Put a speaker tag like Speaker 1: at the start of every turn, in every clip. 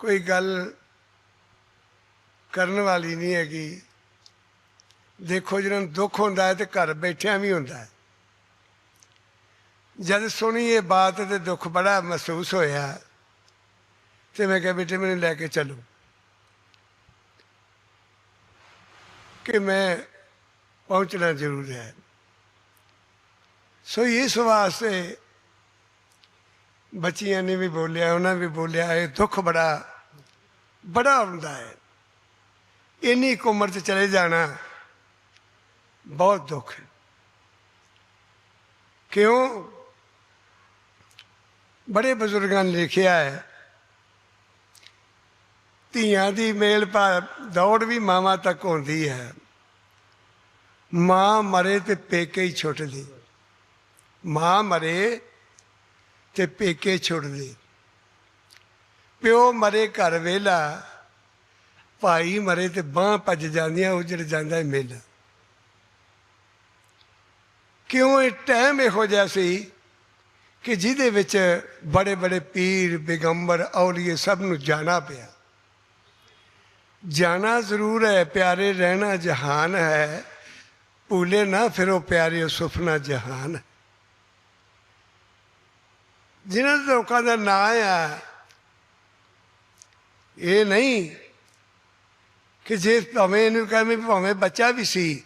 Speaker 1: ਕੋਈ ਗੱਲ ਕਰਨ ਵਾਲੀ ਨਹੀਂ ਹੈਗੀ। ਦੇਖੋ ਜਿਹਨਾਂ ਨੂੰ ਦੁੱਖ ਹੁੰਦਾ ਹੈ ਤੇ ਘਰ ਬੈਠਿਆਂ ਵੀ ਹੁੰਦਾ ਹੈ। ਜਦ ਸੁਣੀ ਇਹ ਬਾਤ ਤੇ ਦੁੱਖ ਬੜਾ ਮਹਿਸੂਸ ਹੋਇਆ, ਤੇ ਮੈਂ ਕਿਹਾ, ਬੇਟੇ, ਮੈਨੂੰ ਲੈ ਕੇ ਚੱਲੋ। ਕਿ ਮੈਂ ਪਹੁੰਚਣਾ ਜ਼ਰੂਰ ਹੈ। ਸੋ ਇਸ ਵਾਸਤੇ ਬੱਚੀਆਂ ਨੇ ਵੀ ਬੋਲਿਆ, ਉਹਨਾਂ ਵੀ ਬੋਲਿਆ, ਇਹ ਦੁੱਖ ਬੜਾ ਬੜਾ ਹੁੰਦਾ ਹੈ। ਇੰਨੀ ਕੁ ਉਮਰ 'ਚ ਚਲੇ ਜਾਣਾ ਬਹੁਤ ਦੁੱਖ ਹੈ। ਕਿਉਂ? ਬੜੇ ਬਜ਼ੁਰਗਾਂ ਨੇ ਲਿਖਿਆ ਹੈ, ਧੀਆਂ ਦੀ ਮੇਲ ਪਾ, ਦੌੜ ਵੀ ਮਾਵਾਂ ਤੱਕ ਹੁੰਦੀ ਹੈ। ਮਾਂ ਮਰੇ ਤੇ ਪੇਕੇ ਹੀ ਛੁੱਟਦੀ। ਮਾਂ ਮਰੇ ਤੇ ਪੇਕੇ ਛੁੱਟਦੇ ਪਿਓ ਮਰੇ ਘਰ ਵੇਲਾ, ਭਾਈ ਮਰੇ ਤੇ ਬਾਹ ਭੱਜ ਜਾਂਦੀਆਂ, ਉਜੜ ਜਾਂਦਾ ਮੇਲਾ। ਕਿਉਂ ਇਹ ਟਾਈਮ ਇਹੋ ਜਿਹਾ ਸੀ ਕਿ ਜਿਹਦੇ ਵਿੱਚ ਬੜੇ ਬੜੇ ਪੀਰ ਬਿਗੰਬਰ ਔਲੀਏ ਸਭ ਨੂੰ ਜਾਣਾ ਪਿਆ। ਜਾਣਾ ਜ਼ਰੂਰ ਹੈ, ਪਿਆਰੇ ਰਹਿਣਾ ਜਹਾਨ ਹੈ, ਭੂਲੇ ਨਾ ਫਿਰੋ ਪਿਆਰੇ ਸੁਫਨਾ ਜਹਾਨ। ਹੈ। ਜਿਨ੍ਹਾਂ ਲੋਕਾਂ ਦਾ ਨਾਂ ਆ, ਇਹ ਨਹੀਂ ਕਿ ਜੇ ਭਾਵੇਂ ਇਹਨੂੰ ਕਹਵੇਂ ਭਾਵੇਂ ਬੱਚਾ ਵੀ ਸੀ,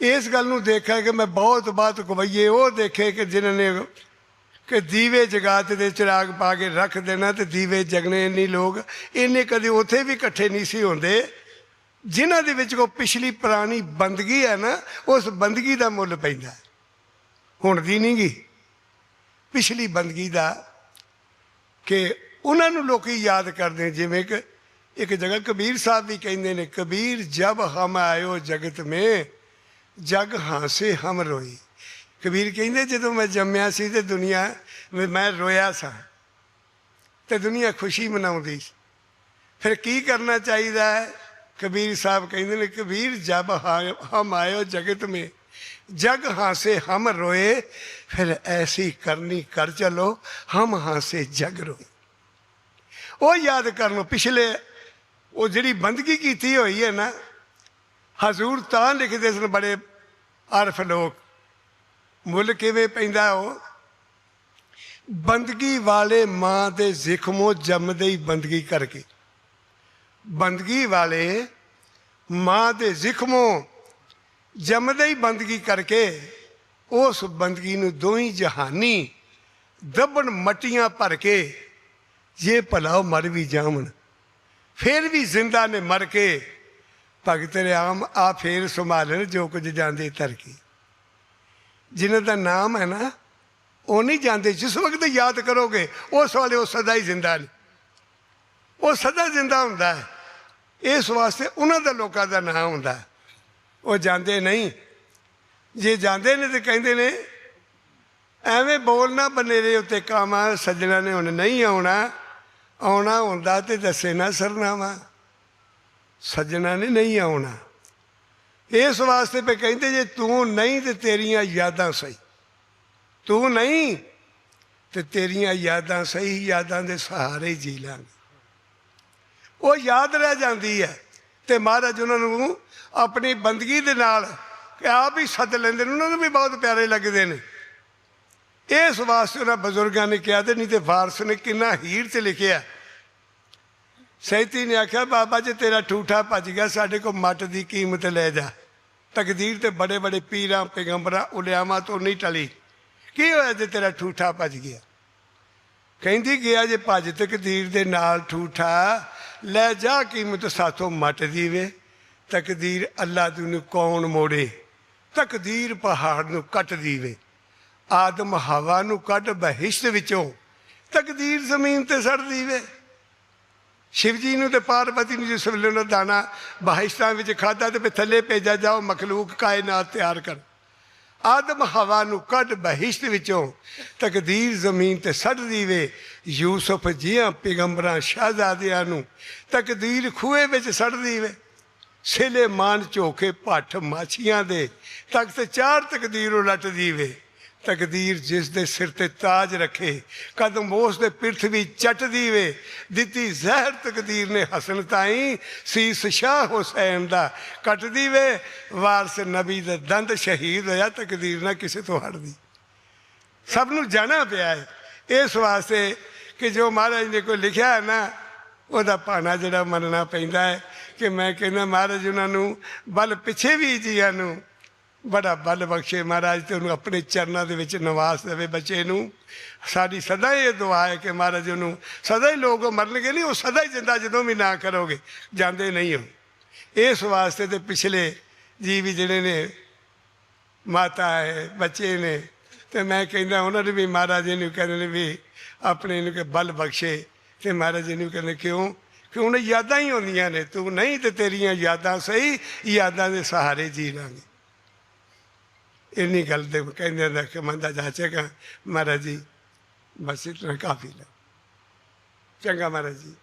Speaker 1: ਇਸ ਗੱਲ ਨੂੰ ਦੇਖਿਆ ਕਿ ਮੈਂ ਬਹੁਤ ਬਾਤ ਕਵਈਏ ਉਹ ਦੇਖੇ ਕਿ ਜਿਨ੍ਹਾਂ ਨੇ ਕਿ ਦੀਵੇ ਜਗਾਤ ਦੇ ਚਿਰਾਗ ਪਾ ਕੇ ਰੱਖ ਦੇਣਾ ਤੇ ਦੀਵੇ ਜਗਣੇ ਨਹੀਂ ਲੋਕ, ਇਹਨੇ ਕਦੇ ਉੱਥੇ ਵੀ ਇਕੱਠੇ ਨਹੀਂ ਸੀ ਹੁੰਦੇ। ਜਿਨ੍ਹਾਂ ਦੇ ਵਿੱਚ ਕੋ ਪਿਛਲੀ ਪੁਰਾਣੀ ਬੰਦਗੀ ਹੈ ਨਾ, ਉਸ ਬੰਦਗੀ ਦਾ ਮੁੱਲ ਪੈਂਦਾ। ਹੁਣ ਦੀ ਨਹੀਂ ਗੀ ਪਿਛਲੀ ਬੰਦਗੀ ਦਾ ਕਿ ਉਹਨਾਂ ਨੂੰ ਲੋਕੀ ਯਾਦ ਕਰਦੇ ਜਿਵੇਂ ਕਿ ਇੱਕ ਜਗ੍ਹਾ ਕਬੀਰ ਸਾਹਿਬ ਵੀ ਕਹਿੰਦੇ ਨੇ, ਕਬੀਰ ਜਬ ਹਮ ਆਇਓ ਜਗਤ ਮੇ, ਜਗ ਹਾਸੇ ਹਮ ਰੋਈ। ਕਬੀਰ ਕਹਿੰਦੇ, ਜਦੋਂ ਮੈਂ ਜੰਮਿਆ ਸੀ ਤੇ ਦੁਨੀਆ ਮੈਂ ਰੋਇਆ ਸਾਂ, ਤੇ ਦੁਨੀਆ ਖੁਸ਼ੀ ਮਨਾਉਂਦੀ ਸੀ। ਫਿਰ ਕੀ ਕਰਨਾ ਚਾਹੀਦਾ ਹੈ? ਕਬੀਰ ਸਾਹਿਬ ਕਹਿੰਦੇ ਨੇ, ਕਬੀਰ ਜਬ ਹਾ- ਹਮ ਆਇਓ ਜਗਤ ਮੇ ਜਗ ਹਾਸੇ ਹਮ ਰੋਏ, ਫਿਰ ਐਸੀ ਕਰਨੀ ਕਰ ਚਲੋ, ਹਮ ਹਾਸੇ ਜਗ ਰੋਏ। ਉਹ ਯਾਦ ਕਰਨ ਨੂੰ ਪਿਛਲੇ ਉਹ ਜਿਹੜੀ ਬੰਦਗੀ ਕੀਤੀ ਹੋਈ ਹੈ ਨਾ, ਹਜ਼ੂਰ ਤਾਂ ਲਿਖਦੇ ਸਨ ਬੜੇ ਅਰਫ ਲੋਕ। ਮੁੱਲ ਕਿਵੇਂ ਪੈਂਦਾ ਉਹ? ਬੰਦਗੀ ਵਾਲੇ ਮਾਂ ਦੇ ਜ਼ਿਖਮੋਂ ਜੰਮਦੇ ਹੀ ਬੰਦਗੀ ਕਰਕੇ। ਬੰਦਗੀ ਵਾਲੇ ਮਾਂ ਦੇ ਜ਼ਿਖਮੋਂ ਜੰਮਦੇ ਹੀ ਬੰਦਗੀ ਕਰਕੇ ਉਸ ਬੰਦਗੀ ਨੂੰ ਦੋਹੀਂ ਜਹਾਨੀ ਦੱਬਣ ਮਟੀਆਂ ਭਰ ਕੇ ਜੇ ਭਲਾ ਉਹ ਮਰ ਵੀ ਜਾਵਣ, ਫਿਰ ਵੀ ਜ਼ਿੰਦਾ ਨੇ ਮਰ ਕੇ, ਭਗਤ ਰਾਮ ਆ ਫੇਰ ਸੰਭਾਲਣ ਜੋ ਕੁਝ ਜਾਂਦੇ ਤਰਕੀ ਜਿਨ੍ਹਾਂ ਦਾ ਨਾਮ ਹੈ ਨਾ, ਉਹ ਨਹੀਂ ਜਾਂਦੇ, ਜਿਸ ਵਕਤ ਯਾਦ ਕਰੋਗੇ, ਉਸ ਵਾਲੇ ਉਹ ਸਦਾ ਹੀ ਜ਼ਿੰਦਾ ਨੇ। ਉਹ ਸਦਾ ਜ਼ਿੰਦਾ ਹੁੰਦਾ ਹੈ। ਇਸ ਵਾਸਤੇ ਉਹਨਾਂ ਦਾ ਲੋਕਾਂ ਦਾ ਨਾਮ ਹੁੰਦਾ ਹੈ। ਉਹ ਜਾਂਦੇ ਨਹੀਂ। ਜੇ ਜਾਂਦੇ ਨੇ ਤੇ ਕਹਿੰਦੇ ਨੇ, ਐਵੇਂ ਬੋਲਣਾ ਬਨੇਰੇ ਉੱਤੇ ਕਾਮਾ ਸੱਜਣਾ ਨੇ, ਹੁਣ ਨਹੀਂ ਆਉਣਾ। ਆਉਣਾ ਹੁੰਦਾ ਤੇ ਦੱਸੇ ਨਾ ਸਰਨਾਵਾ। ਸੱਜਣਾ ਨੇ ਨਹੀਂ ਆਉਣਾ। ਇਸ ਵਾਸਤੇ ਪੇ ਕਹਿੰਦੇ ਜੇ ਤੂੰ ਨਹੀਂ ਤੇ ਤੇਰੀਆਂ ਯਾਦਾਂ ਸਹੀ। ਤੂੰ ਨਹੀਂ ਤੇ ਤੇਰੀਆਂ ਯਾਦਾਂ ਸਹੀ, ਯਾਦਾਂ ਦੇ ਸਹਾਰੇ ਜੀ ਲਾਂਗੇ। ਉਹ ਯਾਦ ਰਹਿ ਜਾਂਦੀ ਹੈ। ਤੇ ਮਹਾਰਾਜ ਉਹਨਾਂ ਨੂੰ ਆਪਣੀ ਬੰਦਗੀ ਦੇ ਨਾਲ ਆਪ ਹੀ ਸੱਦ ਲੈਂਦੇ ਨੇ, ਉਹਨਾਂ ਨੂੰ ਵੀ ਬਹੁਤ ਪਿਆਰੇ ਲੱਗਦੇ ਨੇ। ਇਸ ਵਾਸਤੇ ਉਹਨਾਂ ਬਜ਼ੁਰਗਾਂ ਨੇ ਕਿਹਾ ਤੇ ਨਹੀਂ ਤੇ ਫਾਰਸ ਨੇ ਕਿੰਨਾ ਹੀਰ ਤੇ ਲਿਖਿਆ। ਸੈਤੀ ਨੇ ਆਖਿਆ, ਬਾਬਾ ਜੀ, ਤੇਰਾ ਠੂਠਾ ਭੱਜ ਗਿਆ, ਸਾਡੇ ਕੋਲ ਮੱਟ ਦੀ ਕੀਮਤ ਲੈ ਜਾ। ਤਕਦੀਰ ਤੇ ਬੜੇ ਬੜੇ ਪੀਰਾਂ, ਪੈਗੰਬਰਾਂ, ਉਲਿਆਵਾਂ ਤੋਂ ਨਹੀਂ ਟਲੀ। ਕੀ ਹੋਇਆ ਜੇ ਤੇਰਾ ਠੂਠਾ ਭੱਜ ਗਿਆ? ਕਹਿੰਦੀ, ਗਿਆ ਜੇ ਭੱਜ ਤਕਦੀਰ ਦੇ ਨਾਲ ਠੂਠਾ ਲੈ ਜਾ ਕੀਮਤ ਸਾਥੋਂ ਮੱਟ ਦੀ ਵੇ ਤਕਦੀਰ ਅੱਲਾ ਦੀ ਕੌਣ ਮੋੜੇ? ਤਕਦੀਰ ਪਹਾੜ ਨੂੰ ਕੱਟਦੀ ਵੇ ਆਦਮ ਹਵਾ ਨੂੰ ਕੱਢ ਬਹਿਸ਼ਤ ਵਿੱਚੋਂ, ਤਕਦੀਰ ਜ਼ਮੀਨ ਤੇ ਸੜਦੀ ਵੇ ਸ਼ਿਵ ਜੀ ਨੂੰ ਤੇ ਪਾਰਵਤੀ ਨੂੰ ਜਿਸ ਵੇਲੇ ਉਹਨਾਂ ਦਾਣਾ ਬਹਿਸ਼ਤਾਂ ਵਿੱਚ ਖਾਦਾ ਤੇ ਥੱਲੇ ਭੇਜਿਆ, ਜਾਓ ਮਖਲੂਕ ਕਾਇਨਾਤ ਤਿਆਰ ਕਰ। ਆਦਮ ਹਵਾ ਨੂੰ ਕੱਢ ਬਹਿਸ਼ਤ ਵਿੱਚੋਂ, ਤਕਦੀਰ ਜ਼ਮੀਨ ਤੇ ਸੜ ਦੀਵੇ, ਯੂਸਫ ਜੀਆਂ ਪੈਗੰਬਰਾਂ ਸ਼ਹਿਜ਼ਾਦਿਆਂ ਨੂੰ, ਤਕਦੀਰ ਖੂਏ ਵਿੱਚ ਸੜ ਦੀਵੇ। ਸੇਲੇ ਮਾਨ ਝੋਕੇ ਭੱਠ ਮਾਛੀਆਂ ਦੇ ਤਖਤ ਚਾਰ ਤਕਦੀਰ ਉਲਟ ਦੀਵੇ। ਤਕਦੀਰ ਜਿਸ ਦੇ ਸਿਰ ਤੇ ਤਾਜ ਰੱਖੇ, ਕਦਮ ਉਸ ਦੇ ਪਿਰਥ ਵੀ ਚੱਟਦੀ ਵੇ ਦਿੱਤੀ ਜ਼ਹਿਰ ਤਕਦੀਰ ਨੇ ਹਸਨ ਤਾਈ, ਸੀਸ ਸ਼ਾਹ ਹੁਸੈਨ ਦਾ ਕੱਟਦੀ ਵੇ ਵਾਰਸ ਨਬੀ ਦਾ ਦੰਦ ਸ਼ਹੀਦ ਹੋਇਆ, ਤਕਦੀਰ ਨਾ ਕਿਸੇ ਤੋਂ ਹਟਦੀ। ਸਭ ਨੂੰ ਜਾਣਾ ਪਿਆ ਹੈ, ਇਸ ਵਾਸਤੇ ਕਿ ਜੋ ਮਹਾਰਾਜ ਨੇ ਕੋਈ ਲਿਖਿਆ ਹੈ ਨਾ, ਉਹਦਾ ਪਾਣਾ ਜਿਹੜਾ ਮੰਨਣਾ ਪੈਂਦਾ ਹੈ, ਕਿ ਮੈਂ ਕਹਿੰਦਾ ਮਹਾਰਾਜ ਉਹਨਾਂ ਨੂੰ, ਬਲ ਪਿੱਛੇ ਵੀ ਜੀਆਂ ਨੂੰ ਬੜਾ ਬਲ ਬਖਸ਼ੇ ਮਹਾਰਾਜ ਤੇ ਉਹਨੂੰ ਆਪਣੇ ਚਰਨਾਂ ਦੇ ਵਿੱਚ ਨਿਵਾਸ ਦੇਵੇ ਬੱਚੇ ਨੂੰ। ਸਾਡੀ ਸਦਾ ਹੀ ਇਹ ਦੁਆ ਹੈ ਕਿ ਮਹਾਰਾਜ ਉਹਨੂੰ ਸਦਾ ਹੀ ਲੋਕ ਮਰਨਗੇ ਨਹੀਂ, ਉਹ ਸਦਾ ਹੀ ਜਿੰਦਾ ਜਦੋਂ ਵੀ ਨਾ ਕਰੋਗੇ, ਜਾਂਦੇ ਨਹੀਂ ਹੋ ਇਸ ਵਾਸਤੇ ਤੇ ਪਿਛਲੇ ਜੀ ਵੀ ਜਿਹੜੇ ਨੇ, ਮਾਤਾ ਹੈ, ਬੱਚੇ ਨੇ, ਤੇ ਮੈਂ ਕਹਿੰਦਾ ਉਹਨਾਂ ਨੇ ਵੀ ਮਹਾਰਾਜ ਜੀ ਨੂੰ ਕਹਿੰਦੇ ਨੇ ਵੀ ਆਪਣੇ ਨੂੰ ਕਿ ਬਲ ਬਖਸ਼ੇ ਤੇ ਮਹਾਰਾਜ ਜੀ ਨੂੰ ਕਹਿੰਦੇ ਕਿਉਂ? ਕਿ ਉਹਨਾਂ ਯਾਦਾਂ ਹੀ ਹੁੰਦੀਆਂ ਨੇ, ਤੂੰ ਨਹੀਂ ਤੇ ਤੇਰੀਆਂ ਯਾਦਾਂ ਸਹੀ, ਯਾਦਾਂ ਦੇ ਸਹਾਰੇ ਜੀ ਲਾਂਗੇ ਇੰਨੀ ਗੱਲ ਤੇ ਕਹਿੰਦੇ ਨੇ ਕਿ ਮੰਦਾ ਜਾਚੇਗਾ ਮਹਾਰਾਜ ਜੀ, ਬਸ ਇਤਨਾ ਕਾਫੀ ਹੈ ਚੰਗਾ ਮਹਾਰਾਜ ਜੀ।